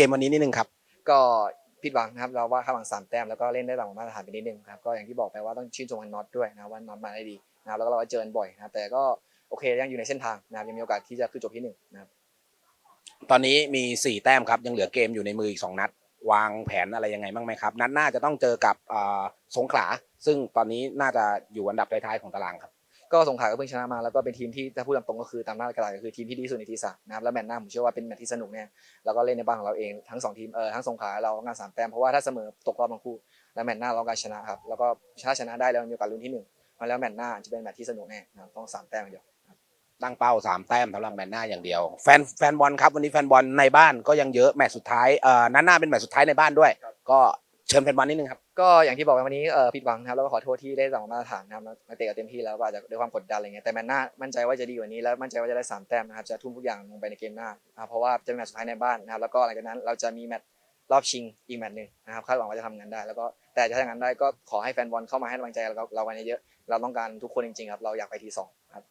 กมวันนี้นิดนึงครับ ก็ผิดหวังนะครับเราว่าคาดหวังสามแต้มแล้วก็เล่นได้ต่ำกว่ามาตรฐานไปนิดนึงครับก็อย่างที่บอกไปว่าต้องชื่นชมกันน็อตด้วยนะว่าน็อตมาได้ดีนะครับแล้วก็เราก็เจอกันบ่อยนะครับแต่ก็โอเคยังอยู่ในเส้นทางนะครับยังมีโอกาสที่จะขึ้นจบที่หนึ่งนะครับตอนนี้มี 4 แต้มครับยังเหลือเกมอยู่ในมืออีก 2 นัด วางแผนอะไรยังไงบ้างไหมครับ นัดหน้าจะต้องเจอกับอ่าสงขลาซึ่งตอนนี้น่าจะอยู่อันดับท้ายๆของตารางครับ ก็สงขลาก็เพิ่งชนะมาแล้วก็เป็นทีมที่ถ้าพูดตามตรงก็คือตามหน้ากระดาษก็คือทีมที่ดีที่สุดในทีสามนะครับแล้วแมตช์หน้าผมเชื่อว่าเป็นแมตช์ที่สนุกแน่แล้วก็เล่นในบ้านของเราเองทั้งสองทีมเออทั้งสงขลาเรางานสามแต้มเพราะว่าถ้าเสมอตกรอบทั้งคู่แล้วแมตช์หน้าเราการชนะครับแล้วก็ถ้าชนะได้แล้วมีโอกาสลุ้นที่หนึ่งมาแล้วแมตช์หน้าจะเป็นแมตช์ที่สนุกแน่นะครับต้องสามแต้มอย่างเดียวตั้งเป้า3แต้มสำหรับแมตช์หน้าอย่างเดียว แฟนแฟนบอลครับวันนี้แฟนบอลในบ้านก็ยังเยอะแมตช์สุดท้ายเอ่อนัดหน้าเป็นแมตช์สุดท้ายในบ้านด้วยครับก็เชิญแฟนบอลนิดนึงครับ ก็อย่างที่บอกไปวันนี้เออผิดหวังครับแล้วก็ขอโทษที่ได้ต่ำกว่ามาตรฐานนะครับนักเตะก็เต็มที่แล้วก็อาจจะด้วยความกดดันอะไรเงี้ยแต่แมตช์หน้ามั่นใจว่าจะดีกว่านี้แล้วมั่นใจว่าจะได้สามแต้มนะครับจะทุ่มทุกอย่างลงไปในเกมหน้านะครับเพราะว่าจะเป็นแมตช์สุดท้ายในบ้านนะครับแล้วก็หลังจากนั้นเราจะมีแมตช์รอบชิงอีกแมตช์หนึ่งนะครับคาดหวังว่าจะทำงานได้ แล้วก็แต่จะทำงานได้ก็ขอให้แฟนบอลเข้ามาให้กำลังใจเราเรากันเยอะๆเราต้องการทุกคนจริงๆครับเราอยากไปทีสองครับ